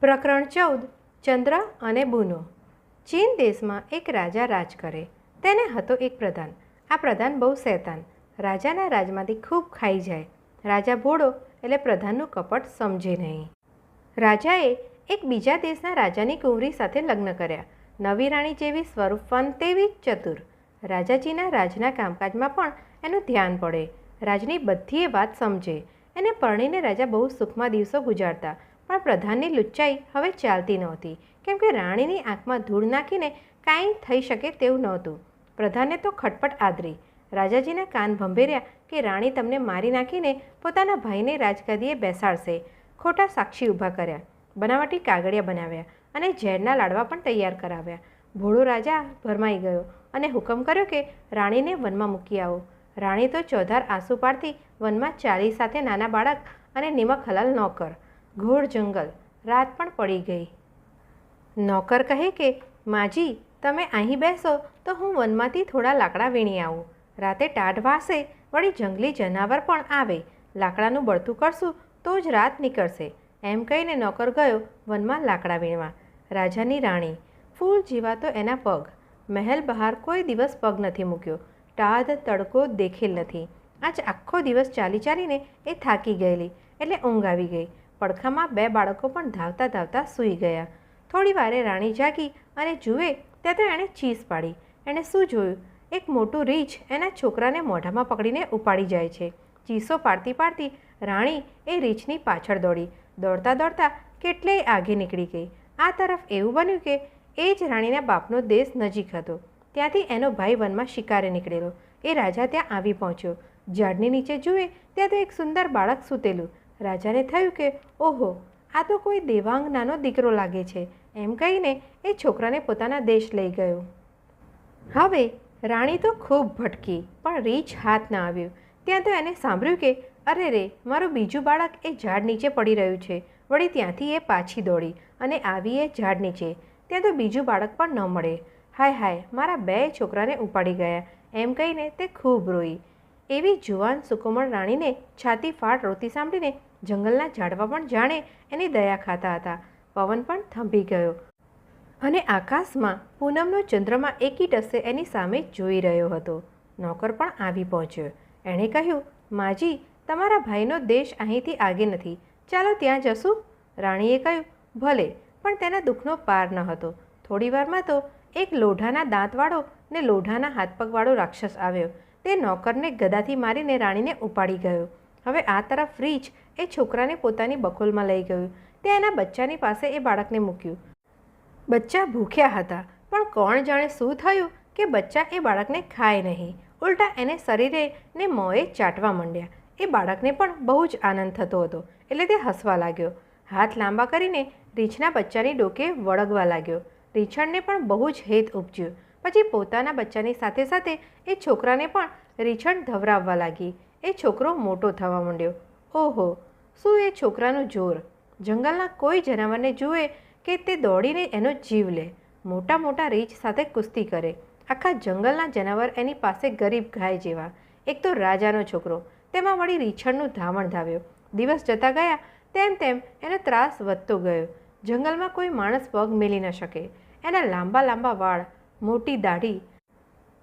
પ્રકરણ ચૌદ, ચંદ્ર અને બુનો. ચીન દેશમાં એક રાજા રાજ કરે. તેને હતો એક પ્રધાન. આ પ્રધાન બહુ શેતાન. રાજાના રાજમાંથી ખૂબ ખાઈ જાય. રાજા ભોળો એટલે પ્રધાનનું કપટ સમજે નહીં. રાજાએ એક બીજા દેશના રાજાની કુંવરી સાથે લગ્ન કર્યા. નવી રાણી જેવી સ્વરૂપવાન તેવી ચતુર. રાજાજીના રાજના કામકાજમાં પણ એનું ધ્યાન પડે. રાજની બધીએ વાત સમજે. એને પરણીને રાજા બહુ સુખમાં દિવસો ગુજારતા. પણ પ્રધાનની લુચ્ચાઈ હવે ચાલતી નહોતી. કેમ કે રાણીની આંખમાં ધૂળ નાખીને કાંઈ થઈ શકે તેવું નહોતું. પ્રધાને તો ખટપટ આદરી. રાજાજીના કાન ભંભેર્યા કે રાણી તમને મારી નાખીને પોતાના ભાઈને રાજગાદીએ બેસાડશે. ખોટા સાક્ષી ઊભા કર્યા. બનાવટી કાગળિયા બનાવ્યા અને ઝેરના લાડવા પણ તૈયાર કરાવ્યા. ભોળો રાજા ભરમાઈ ગયો અને હુકમ કર્યો કે રાણીને વનમાં મૂકી આવો. રાણી તો ચોધાર આંસુ પાડતી વનમાં ચાલી સાથે નાના બાળક અને નિમક હલાલ નોકર ઘોર જંગલ, રાત પણ પડી ગઈ. નોકર કહે કે, માજી, તમે અહીં બેસો તો હું વનમાંથી થોડા લાકડા વીણી આવું. રાતે ટાઢ વાસે, વળી જંગલી જનાવર પણ આવે. લાકડાનું બળતું કરશું તો જ રાત નીકળશે. એમ કહીને નોકર ગયો વનમાં લાકડા વીણવા. રાજાની રાણી, ફૂલ જીવા તો એના પગ. મહેલ બહાર કોઈ દિવસ પગ નથી મૂક્યો. ટાઢ, તડકો દેખેલ નથી. આજ આખો દિવસ ચાલી ચાલીને એ થાકી ગયેલી, એટલે ઊંઘ આવી ગઈ. પડખામાં બે બાળકો પણ ધાવતા ધાવતા સૂઈ ગયા. થોડી વારે રાણી જાગી અને જુએ ત્યાં તો એણે ચીસ પાડી. એણે શું જોયું? એક મોટું રીંછ એના છોકરાને મોઢામાં પકડીને ઉપાડી જાય છે. ચીસો પાડતી પાડતી રાણી એ રીંછની પાછળ દોડી. દોડતા દોડતા કેટલેય આગે નીકળી ગઈ. આ તરફ એવું બન્યું કે એ જ રાણીના બાપનો દેશ નજીક હતો. ત્યાંથી એનો ભાઈ વનમાં શિકારે નીકળેલો. એ રાજા ત્યાં આવી પહોંચ્યો. ઝાડની નીચે જુએ ત્યાં તો એક સુંદર બાળક સૂતેલું. રાજાને થયું કે, ઓહો, આ તો કોઈ દેવાંગ નાનો દીકરો લાગે છે. એમ કહીને એ છોકરાને પોતાના દેશ લઈ ગયો. હવે રાણી તો ખૂબ ભટકી, પણ રીંછ હાથ ના આવ્યું. ત્યાં તો એને સાંભળ્યું કે, અરે રે, મારું બીજું બાળક એ ઝાડ નીચે પડી રહ્યું છે. વળી ત્યાંથી એ પાછી દોડી અને આવી એ ઝાડ નીચે. ત્યાં તો બીજું બાળક પણ ન મળે. હાય હાય, મારા બે છોકરાને ઉપાડી ગયા. એમ કહીને તે ખૂબ રોઈ. એવી જુવાન સુકોમળ રાણીને છાતી ફાટ રોતી સાંભળીને જંગલના ઝાડવા પણ જાણે એની દયા ખાતા હતા. પવન પણ થંભી ગયો અને આકાશમાં પૂનમનો ચંદ્રમા એકી ટસે એની સામે જોઈ રહ્યો હતો. નોકર પણ આવી પહોંચ્યો. એણે કહ્યું, માજી, તમારા ભાઈનો દેશ અહીંથી આગે નથી. ચાલો ત્યાં જશું. રાણીએ કહ્યું, ભલે, પણ તેના દુઃખનો પાર ન હતો. થોડી વારમાં તો એક લોઢાના દાંતવાળો ને લોઢાના હાથપગવાળો રાક્ષસ આવ્યો. તે નોકરને ગદાથી મારીને રાણીને ઉપાડી ગયો. હવે આ તરફ રીંછ એ છોકરાને પોતાની બખોલમાં લઈ ગયું. તે એના બચ્ચાની પાસે એ બાળકને મૂક્યું. બચ્ચા ભૂખ્યા હતા, પણ કોણ જાણે શું થયું કે બચ્ચા એ બાળકને ખાય નહીં. ઉલટા એને શરીરે ને મોંએ ચાટવા માંડ્યા. એ બાળકને પણ બહુ જ આનંદ થતો હતો, એટલે તે હસવા લાગ્યો. હાથ લાંબા કરીને રીંછના બચ્ચાની ડોકે વળગવા લાગ્યો. રીંછણને પણ બહુ જ હેત ઉપજ્યું. પછી પોતાના બચ્ચાની સાથે સાથે એ છોકરાને પણ રીંછણ ધવરાવવા લાગી. એ છોકરો મોટો થવા માંડ્યો. ઓહો, શું એ છોકરાનું જોર? જંગલના કોઈ જનાવરને જુએ કે તે દોડીને એનો જીવ લે. મોટા મોટા રીંછ સાથે કુસ્તી કરે. આખા જંગલના જનાવર એની પાસે ગરીબ ગાય જેવા. એક તો રાજાનો છોકરો. તેમાં વળી રીછણનું ધાવણ ધાવ્યો. દિવસ જતા ગયા, તેમ તેમ એનો ત્રાસ વધતો ગયો. જંગલમાં કોઈ માણસ પગ મેલી ન શકે. એના લાંબા લાંબા વાળ મોટી દાઢી,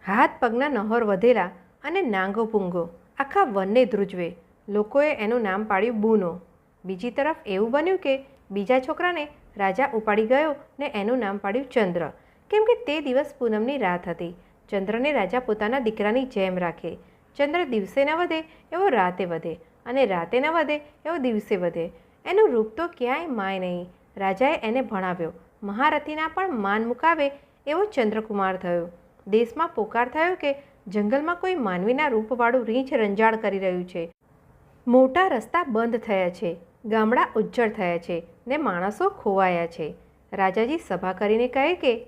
હાથ પગના નહોર વધેલા અને નાંગો પૂંગો, આખા વનને ધ્રુજવે. લોકોએ એનું નામ પાડ્યું બૂનો. બીજી તરફ એવું બન્યું કે બીજા છોકરાને રાજા ઉપાડી ગયો ને એનું નામ પાડ્યું ચંદ્ર. કેમ કે તે દિવસ પૂનમની રાત હતી. ચંદ્રને રાજા પોતાના દીકરાની જેમ રાખે. ચંદ્ર દિવસે ન વધે, એવો રાતે વધે. અને રાતે ન વધે, એવો દિવસે વધે. એનું રૂપ તો ક્યાંય માય નહીં. રાજાએ એને ભણાવ્યો. મહારથીના પણ માન મુકાવે એવો ચંદ્રકુમાર થયો. દેશમાં પોકાર થયો કે જંગલમાં કોઈ માનવીના રૂપવાળું રીંછ રંજાડ કરી રહ્યું છે. મોટા રસ્તા બંધ થયા છે, ગામડા ઉજ્જળ થયા છે ને માણસો ખોવાયા છે. રાજાજી સભા કરીને કહે કે,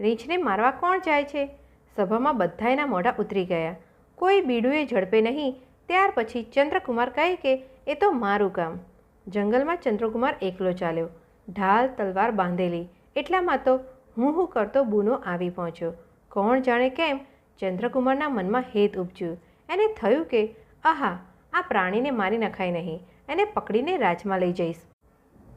રીંછને મારવા કોણ જાય છે? સભામાં બધા એના મોઢા ઉતરી ગયા. કોઈ બીડુએ ઝડપે નહીં, ત્યાર પછી ચંદ્રકુમાર કહે કે, એ તો મારું કામ. જંગલમાં ચંદ્રકુમાર એકલો ચાલ્યો. ઢાલ તલવાર બાંધેલી. એટલામાં તો હું હું કરતો બૂનો આવી પહોંચ્યો. કોણ જાણે કેમ ચંદ્રકુમારના મનમાં હેત ઉપજ્યું. એને થયું કે, આહા, આ પ્રાણીને મારી નખાય નહીં. એને પકડીને રાજમાં લઈ જઈશ.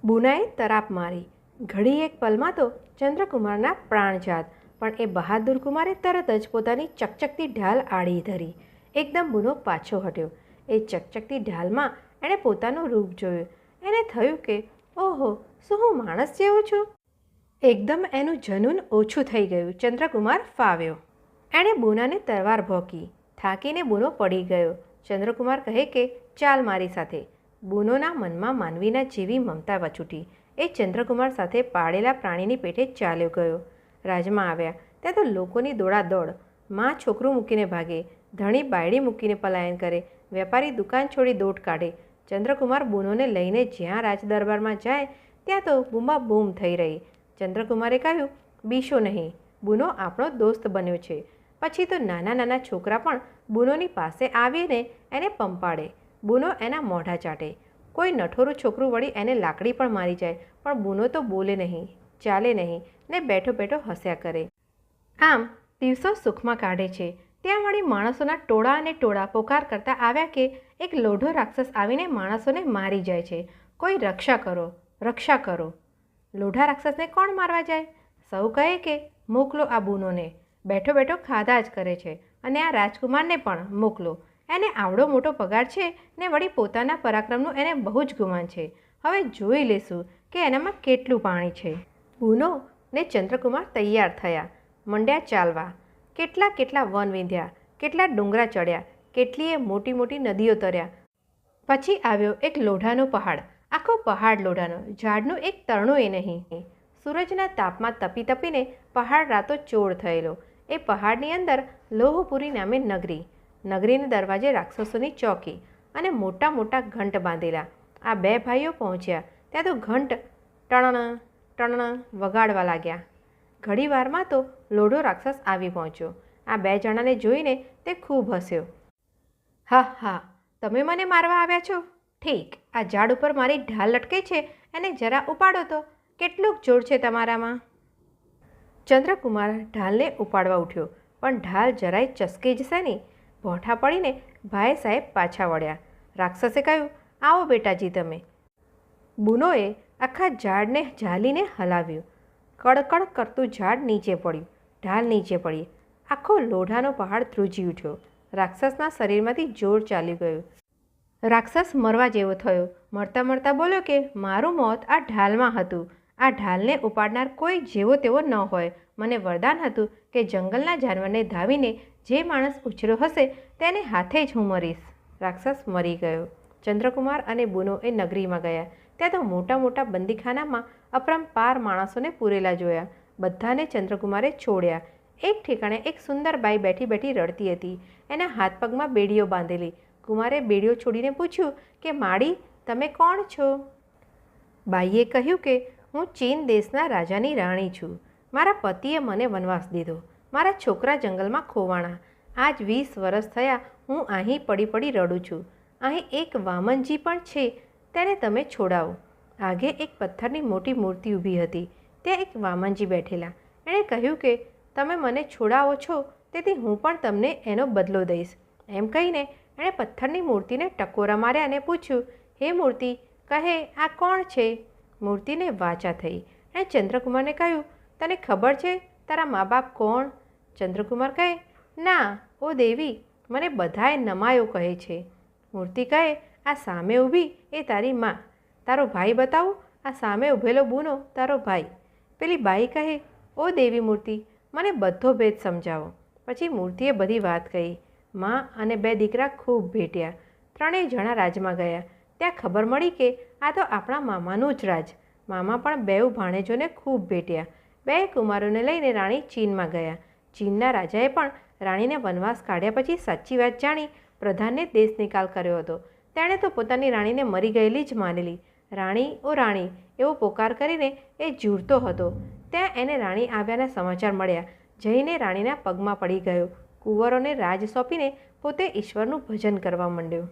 બુનાએ તરાપ મારી. ઘડી એક પલમાં તો ચંદ્રકુમારના પ્રાણ જાત, પણ એ બહાદુર કુમારે તરત જ પોતાની ચકચકતી ઢાલ આડી ધરી. એકદમ બુનો પાછો હટ્યો. એ ચકચકતી ઢાલમાં એણે પોતાનું રૂપ જોયું. એને થયું કે, ઓહો, શું હું માણસ જેવો છું? એકદમ એનું જનૂન ઓછું થઈ ગયું. ચંદ્રકુમાર ફાવ્યો. એણે બુનાને તરવાર ભોંકી. થાકીને બુનો પડી ગયો. ચંદ્રકુમાર કહે કે, ચાલ મારી સાથે. બુનોના મનમાં માનવીના જેવી મમતા વચૂટી એ ચંદ્રકુમાર સાથે પાળેલા પ્રાણીની પેટે ચાલ્યો ગયો. રાજમાં આવ્યા. ત્યાં તો લોકોની દોડાદોડ. માં છોકરું મૂકીને ભાગે. ધણી બાયડી મૂકીને પલાયન કરે. વેપારી દુકાન છોડી દોટ કાઢે. ચંદ્રકુમાર બુનોને લઈને જ્યાં રાજ દરબારમાં જાય, ત્યાં તો બૂમા બૂમ થઈ રહી. ચંદ્રકુમારે કહ્યું, બીશો નહીં, બુનો આપણો દોસ્ત બન્યો છે. પછી તો નાના નાના છોકરા પણ બુનોની પાસે આવીને એને પંપાડે. બુનો એના મોઢા ચાટે. કોઈ નઠોરું છોકરું વળી એને લાકડી પણ મારી જાય, પણ બુનો તો બોલે નહીં, ચાલે નહીં ને બેઠો બેઠો હસ્યા કરે. આમ દિવસો સુખમાં કાઢે છે. ત્યાં વળી માણસોના ટોળા અને ટોળા પોકાર કરતા આવ્યા કે એક લોઢો રાક્ષસ આવીને માણસોને મારી જાય છે. કોઈ રક્ષા કરો રક્ષા કરો. લોઢા રાક્ષસને કોણ મારવા જાય? સૌ કહે કે મોકલો આ બુનોને. બેઠો બેઠો ખાધા જ કરે છે અને આ રાજકુમારને પણ મોકલો. એને આવડો મોટો પગાર છે ને વળી પોતાના પરાક્રમનું એને બહુ જ ગુમાન છે. હવે જોઈ લેશું કે એનામાં કેટલું પાણી છે. બુનો ને ચંદ્રકુમાર તૈયાર થયા. મંડ્યા ચાલવા. કેટલા કેટલા વન વિંધ્યા. કેટલા ડુંગરા ચડ્યા. કેટલીય મોટી મોટી નદીઓ તર્યા. પછી આવ્યો એક લોઢાનો પહાડ. આખો પહાડ લોઢાનો, ઝાડનું એક તરણું એ નહીં. સૂરજના તાપમાં તપી તપીને પહાડ રાતો ચોર થયેલો. એ પહાડની અંદર લોહપુરી નામે નગરી. નગરીના દરવાજે રાક્ષસોની ચોકી અને મોટા મોટા ઘંટ બાંધેલા. આ બે ભાઈઓ પહોંચ્યા. ત્યાં તો ઘંટ ટણ ટણ વગાડવા લાગ્યા. ઘડીવારમાં તો લોઢો રાક્ષસ આવી પહોંચ્યો. આ બે જણાને જોઈને તે ખૂબ હસ્યો. હા હા, તમે મને મારવા આવ્યા છો? ઠીક, આ ઝાડ ઉપર મારી ઢાલ લટકે છે, એને જરા ઉપાડો તો. કેટલુંક જોર છે તમારામાં? ચંદ્રકુમાર ઢાલને ઉપાડવા ઉઠ્યો, પણ ઢાલ જરાય ચસકી જશે નહીં. ભોંઠા પડીને ભાઈ સાહેબ પાછા વળ્યા. રાક્ષસે કહ્યું, આવો બેટાજી તમે. બુનોએ આખા ઝાડને ઝાલીને હલાવ્યું. કડકડ કરતું ઝાડ નીચે પડ્યું, ઢાલ નીચે પડી. આખો લોઢાનો પહાડ ધ્રુજી ઉઠ્યો. રાક્ષસના શરીરમાંથી જોર ચાલી ગયું. રાક્ષસ મરવા જેવો થયો. મળતા મળતા બોલ્યો કે, મારું મોત આ ઢાલમાં હતું. આ ઢાલને ઉપાડનાર કોઈ જેવો તેવો ન હોય. મને વરદાન હતું કે જંગલના જાનવરને ધાવીને જે માણસ ઉછર્યો હશે તેને હાથે જ હું મરીશ. રાક્ષસ મરી ગયો. ચંદ્રકુમાર અને બુનો એ નગરીમાં ગયા. ત્યાં તો મોટા મોટા બંદીખાનામાં અપરંપાર માણસોને પૂરેલા જોયા. બધાને ચંદ્રકુમારે છોડ્યા. એક ઠેકાણે એક સુંદર બાઈ બેઠી બેઠી રડતી હતી. એના હાથ પગમાં બેડીઓ બાંધેલી. કુમારે બેડીઓ છોડીને પૂછ્યું કે માળી તમે કોણ છો? બાઈએ કહ્યું કે, હું ચીન દેશના રાજાની રાણી છું. મારા પતિએ મને વનવાસ દીધો. મારા છોકરા જંગલમાં ખોવાણા. આજ વીસ વર્ષ થયા હું અહીં પડી પડી રડું છું. અહીં એક વામનજી પણ છે. તેને તમે છોડાવો. આગે એક પથ્થરની મોટી મૂર્તિ ઊભી હતી. ત્યાં એક વામનજી બેઠેલા. એણે કહ્યું કે, તમે મને છોડાવો છો, તેથી હું પણ તમને એનો બદલો દઈશ. એમ કહીને એણે પથ્થરની મૂર્તિને ટકોરા માર્યા અને પૂછ્યું, હે મૂર્તિ, કહે, આ કોણ છે? મૂર્તિને વાચા થઈ. એણે ચંદ્રકુમારને કહ્યું, તને ખબર છે તારા મા બાપ કોણ? ચંદ્રકુમાર કહે, ના, ઓ દેવી, મને બધાએ નમાયો કહે છે. મૂર્તિ કહે, આ સામે ઊભી એ તારી મા. તારો ભાઈ બતાવું, આ સામે ઊભેલો બુનો તારો ભાઈ. પેલી બાઈ કહે, ઓ દેવી મૂર્તિ, મને બધો ભેદ સમજાવો. પછી મૂર્તિએ બધી વાત કહી. માં અને બે દીકરા ખૂબ ભેટ્યા. ત્રણેય જણા રાજમાં ગયા. ત્યાં ખબર મળી કે આ તો આપણા મામાનું જ રાજ. મામા પણ બેઉ ભાણેજોને ખૂબ ભેટ્યા. બે કુમારોને લઈને રાણી ચીનમાં ગયા. ચીનના રાજાએ પણ રાણીને વનવાસ કાઢ્યા પછી સાચી વાત જાણી પ્રધાનને દેશ નિકાલ કર્યો હતો. તેણે તો પોતાની રાણીને મરી ગયેલી જ માનેલી. રાણી ઓ રાણી, એવો પોકાર કરીને એ ઝૂરતો હતો. ત્યાં એને રાણી આવ્યાના સમાચાર મળ્યા. જઈને રાણીના પગમાં પડી ગયો. કુંવરોને રાજ સોંપીને પોતે ઈશ્વરનું ભજન કરવા માંડ્યો.